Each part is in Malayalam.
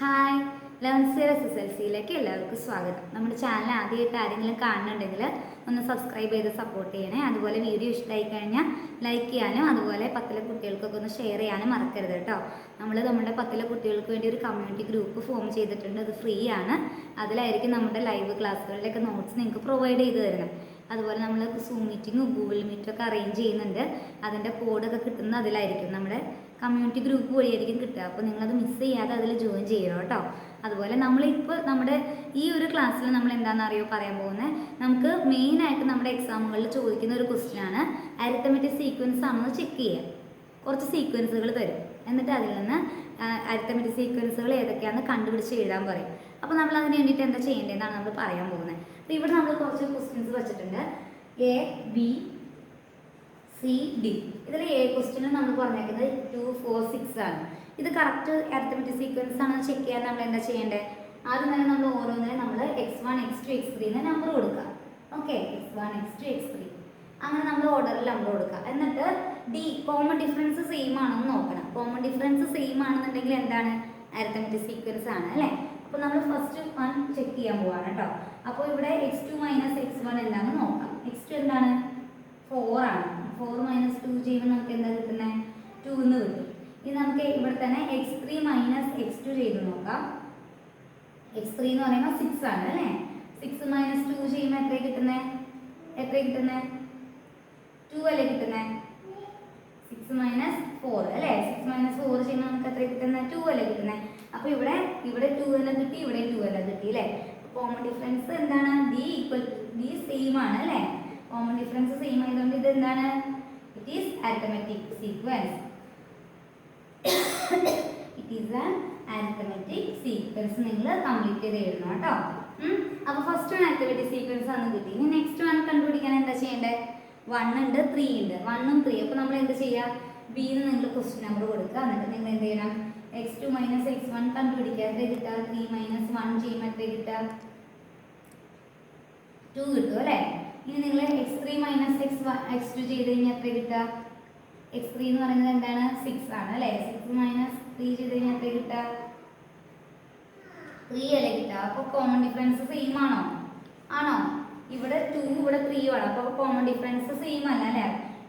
ഹായ് ലേൺസിയർ എസ് എസ് എൽ സിയിലേക്ക് എല്ലാവർക്കും സ്വാഗതം. നമ്മുടെ ചാനൽ ആദ്യമായിട്ട് ആരെങ്കിലും കാണുന്നുണ്ടെങ്കിൽ ഒന്ന് സബ്സ്ക്രൈബ് ചെയ്ത് സപ്പോർട്ട് ചെയ്യണേ. അതുപോലെ വീഡിയോ ഇഷ്ടമായി കഴിഞ്ഞാൽ ലൈക്ക് ചെയ്യാനും അതുപോലെ പത്തിലെ കുട്ടികൾക്കൊക്കെ ഒന്ന് ഷെയർ ചെയ്യാനും മറക്കരുത് കേട്ടോ. നമ്മൾ നമ്മുടെ പത്തിലെ കുട്ടികൾക്ക് വേണ്ടി ഒരു കമ്മ്യൂണിറ്റി ഗ്രൂപ്പ് ഫോം ചെയ്തിട്ടുണ്ട്. അത് ഫ്രീ ആണ്. അതിലായിരിക്കും നമ്മുടെ ലൈവ് ക്ലാസ്സുകളിലൊക്കെ നോട്ട്സ് നിങ്ങൾക്ക് പ്രൊവൈഡ് ചെയ്ത് തരുന്നത്. അതുപോലെ നമ്മൾ സൂം മീറ്റിങ്ങും ഗൂഗിൾ മീറ്റും ഒക്കെ അറേഞ്ച് ചെയ്യുന്നുണ്ട്. അതിന്റെ കോഡൊക്കെ കിട്ടുന്നത് അതിലായിരിക്കും. നമ്മുടെ കമ്മ്യൂണിറ്റി ഗ്രൂപ്പ് വഴിയായിരിക്കും കിട്ടുക. അപ്പോൾ നിങ്ങളത് മിസ് ചെയ്യാതെ അതിൽ ജോയിൻ ചെയ്യണം കേട്ടോ. അതുപോലെ നമ്മളിപ്പോൾ നമ്മുടെ ഈ ഒരു ക്ലാസ്സിൽ നമ്മൾ എന്താണെന്ന് അറിയോ പറയാൻ പോകുന്നത് നമുക്ക് മെയിനായിട്ട് നമ്മുടെ എക്സാമുകളിൽ ചോദിക്കുന്ന ഒരു ക്വസ്റ്റ്യൻ ആണ് അരിത്തമെറ്റിക് സീക്വൻസ് ആണെന്ന് ചെക്ക് ചെയ്യുക കുറച്ച് സീക്വൻസുകൾ തരും. എന്നിട്ട് അതിൽ നിന്ന് അരിത്തമെറ്റിക് സീക്വൻസുകൾ ഏതൊക്കെയാണെന്ന് കണ്ടുപിടിച്ച് എഴുതാൻ പറയും. അപ്പോൾ നമ്മൾ അതിന് വേണ്ടിയിട്ട് എന്താ ചെയ്യേണ്ടതെന്നാണ് നമ്മൾ പറയാൻ പോകുന്നത് അപ്പോൾ ഇവിടെ നമ്മൾ കുറച്ച് ക്വസ്റ്റ്യൻസ് വെച്ചിട്ടുണ്ട്. എ ബി സി ഡി ഇതിൽ എ ക്വസ്റ്റ്യനിൽ നമ്മൾ പറഞ്ഞേക്കുന്നത് ടു ഫോർ സിക്സ് ആണ്. ഇത് കറക്റ്റ് അരിത്തമെറ്റിക് സീക്വൻസ് ആണെന്ന് ചെക്ക് ചെയ്യാൻ നമ്മൾ എന്താ ചെയ്യേണ്ടത് ആദ്യം തന്നെ നമ്മൾ ഓരോന്നിനും നമ്മൾ X one X two X ത്രീന്ന് number കൊടുക്കുക. Okay X one X two X three അങ്ങനെ നമ്മൾ ഓർഡറിൽ നമ്പർ കൊടുക്കുക. എന്നിട്ട് ഡി കോമൺ ഡിഫറൻസ് സെയിം ആണെന്ന് നോക്കണം. കോമൺ ഡിഫറൻസ് സെയിം ആണെന്നുണ്ടെങ്കിൽ എന്താണ്? അരിത്തമെറ്റിക് സീക്വൻസ് ആണ് അല്ലേ? അപ്പോൾ നമ്മൾ ഫസ്റ്റ് വൺ ചെക്ക് ചെയ്യാൻ പോവാണ് കേട്ടോ. അപ്പോൾ ഇവിടെ X two minus X one എന്താണെന്ന് നോക്കാം. എക്സ് ടു എന്താണ്? ഫോർ ആണ്. ഫോർ മൈനസ് ടു ചെയ്യുമ്പോൾ നമുക്ക് എന്താ കിട്ടുന്നത് ടു എന്ന് കിട്ടും. ഇനി നമുക്ക് ഇവിടെ തന്നെ X three minus X two ചെയ്ത് നോക്കാം. എക്സ് ത്രീ എന്ന് പറയുമ്പോൾ സിക്സ് ആണ് അല്ലേ? സിക്സ് മൈനസ് ടു ചെയ്യുമ്പോൾ എത്ര കിട്ടുന്നത് എത്ര കിട്ടുന്നത് ടു അല്ലേ കിട്ടുന്നത് സിക്സ് മൈനസ് ഫോർ അല്ലേ? സിക്സ് മൈനസ് ഫോർ ചെയ്യുമ്പോൾ നമുക്ക് എത്ര കിട്ടുന്നത് ടു അല്ലേ കിട്ടുന്നത് അപ്പോൾ ഇവിടെ ഇവിടെ ടു അല്ല കിട്ടി ഇവിടെ ടു അല്ല കിട്ടി അല്ലേ? കോമൺ ഡിഫറൻസ് എന്താണ്? ഡി ഈക്വൽ ഡി സെയിം ആണ് അല്ലേ? കോമൺ ഡിഫറൻസ് സെയിം ആയതുകൊണ്ട് ഇത് എന്താണ്? It is arithmetic sequence it is a arithmetic sequence നിങ്ങൾ കംപ്ലീറ്റ് ചെയ്ത് എഴുതണം കേട്ടോ. അപ്പോൾ ഫസ്റ്റ് വൺ അരിത്തമെറ്റിക് സീക്വൻസ് ആണ് കിട്ടി. ഇനി നെക്സ്റ്റ് വൺ കണ്ടുപിടിക്കാൻ എന്താ ചെയ്യേണ്ടത് വൺ ഉണ്ട് ത്രീ ഉണ്ട്. വണ്ണും ത്രീ അപ്പോൾ നമ്മൾ എന്ത് ചെയ്യുക ബിന്ന് നിങ്ങൾ ക്വസ്റ്റ്യൻ നമ്പർ കൊടുക്കുക. എന്നിട്ട് നിങ്ങൾ എന്ത് ചെയ്യണം? X two minus X one കണ്ടുപിടിക്കുക എത്ര കിട്ടുക? ത്രീ മൈനസ് വൺ ചെയ്യുമ്പോൾ എത്ര കിട്ടുക? ടു കിട്ടും അല്ലേ? ഇനി നിങ്ങൾ X three minus X one X two ചെയ്ത് കഴിഞ്ഞാൽ എത്ര കിട്ടുക? എക്സ് ത്രീ എന്ന് പറയുന്നത് എന്താണ്? സിക്സ് ആണ് അല്ലേ? സിക്സ് മൈനസ് ത്രീ ചെയ്ത് കഴിഞ്ഞാൽ എത്ര കിട്ടുക? ത്രീ അല്ലേ കിട്ടുക. അപ്പോൾ കോമൺ ഡിഫറൻസ് സെയിം ആണോ? ആണോ? ഇവിടെ ടു ഇവിടെ ത്രീ ആണ്. അപ്പോൾ കോമൺ ഡിഫറൻസ് സെയിം അല്ല അല്ലേ?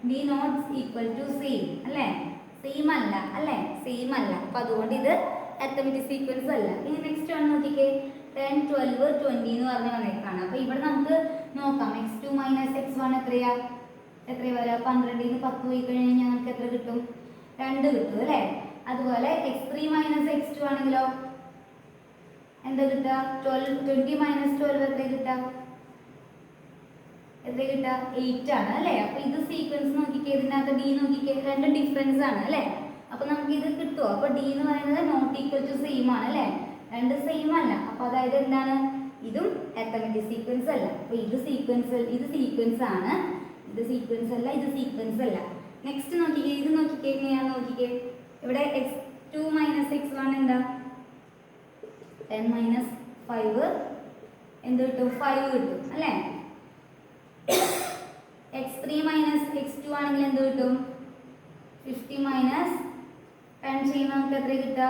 B not equal to same അല്ലേ? സെയിം അല്ല. അല്ലേ? അല്ല. അപ്പോൾ അതുകൊണ്ട് ഇത് അത്തമെറ്റിക് സീക്വൻസ് അല്ല. ഇനി നെക്സ്റ്റ് വൺ നോക്കിക്കേ. ടെൻ ട്വൽവ് ട്വന്റി എന്ന് പറഞ്ഞ് വന്നേക്കാണ്. അപ്പോൾ ഇവിടെ നമുക്ക് നോക്കാം. X two minus X one എത്രയാ? എത്ര വരാ പന്ത്രണ്ടിൽ നിന്ന് പത്ത് പോയി കഴിഞ്ഞാൽ നമുക്ക് എത്ര കിട്ടും? രണ്ട് കിട്ടും അല്ലേ? അതുപോലെ X three minus X two ആണെങ്കിലോ? എന്താ കിട്ടുക? ട്വൽവ് ട്വന്റി മൈനസ് ട്വൽവ് എത്ര കിട്ടുക? എത്ര കിട്ടുക എയ്റ്റ് ആണ് അല്ലേ? അപ്പോൾ ഇത് സീക്വൻസ് നോക്കിക്കേ ഇതിനകത്ത് ഡി നോക്കിക്കേ രണ്ട് ഡിഫറൻസ് ആണ് അല്ലേ? അപ്പോൾ നമുക്ക് ഇത് കിട്ടുമോ അപ്പോൾ ഡി എന്ന് പറയുന്നത് നോട്ട് ഈക്വൽ ടു സെയിം ആണ് അല്ലേ? രണ്ട് സെയിം അല്ല. അപ്പോൾ അതായത് എന്താണ്? ഇതും അത്തമെറ്റിക് സീക്വൻസ് അല്ല. അപ്പൊ ഇത് സീക്വൻസ് ഇത് സീക്വൻസ് ആണ്. ഇത് സീക്വൻസ് അല്ല ഇത് സീക്വൻസ് അല്ല. നെക്സ്റ്റ് നോക്കിക്കേ ഇത് നോക്കിക്കേ ഞാൻ നോക്കിക്കേ. ഇവിടെ X two minus X one എന്താ? ടെൻ മൈനസ് ഫൈവ് എന്ത് കിട്ടും? ഫൈവ് കിട്ടും അല്ലേ X three minus X two ആണെങ്കിൽ എന്ത് കിട്ടും? ഫിഫ്റ്റി മൈനസ് ടെൻ ചെയ്യുമ്പോൾ നമുക്ക് എത്ര കിട്ടുക?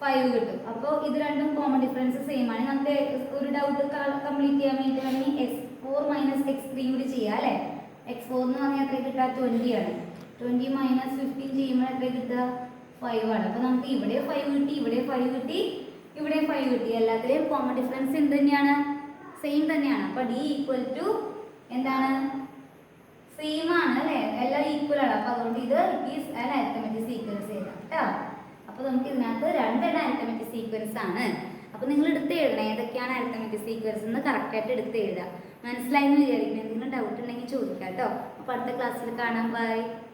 ഫൈവ് കിട്ടും. അപ്പോൾ ഇത് രണ്ടും കോമൺ ഡിഫറൻസ് സെയിം ആണ്. നമുക്ക് ഒരു ഡൗട്ട് കംപ്ലീറ്റ് ചെയ്യാൻ വേണ്ടി വേണമെങ്കിൽ X four minus X three കൂടി ചെയ്യാം അല്ലേ? എക്സ് ഫോർ എന്ന് പറഞ്ഞാൽ എത്ര കിട്ടുക? ട്വന്റി ആണ്. ട്വന്റി മൈനസ് ഫിഫ്റ്റീൻ ചെയ്യുമ്പോൾ എത്ര കിട്ടുക? ഫൈവ് ആണ്. അപ്പോൾ നമുക്ക് ഇവിടെ ഫൈവ് കിട്ടി ഇവിടെ ഫൈവ് കിട്ടി ഇവിടെ ഫൈവ് കിട്ടി. എല്ലാത്തിലെയും കോമൺ ഡിഫറൻസ് എന്ത് തന്നെയാണ്? സെയിം തന്നെയാണ്. അപ്പോൾ ഡി ഈക്വൽ ടു എന്താണ്? സെയിം ആണ് അല്ലേ? എല്ലാം ഈക്വൽ ആണ്. അപ്പോൾ അതുകൊണ്ട് ഇത് it is an arithmetic sequence ചെയ്താൽ കേട്ടോ. അപ്പോൾ നമുക്ക് ഇതിനകത്ത് രണ്ടെണ്ണം അരിത്തമെറ്റിക് സീക്വൻസ് ആണ്. അപ്പോൾ നിങ്ങൾ എടുത്ത് എഴുതണം ഏതൊക്കെയാണ് അരിത്തമെറ്റിക് സീക്വൻസ് എന്ന് കറക്റ്റായിട്ട് എടുത്ത് എഴുതുക മനസ്സിലായി എന്ന് വിചാരിക്കുന്നത് എന്തെങ്കിലും ഡൗട്ട് ഉണ്ടെങ്കിൽ ചോദിക്കാം കേട്ടോ. അപ്പോൾ അടുത്ത ക്ലാസ്സിൽ കാണാം. ബൈ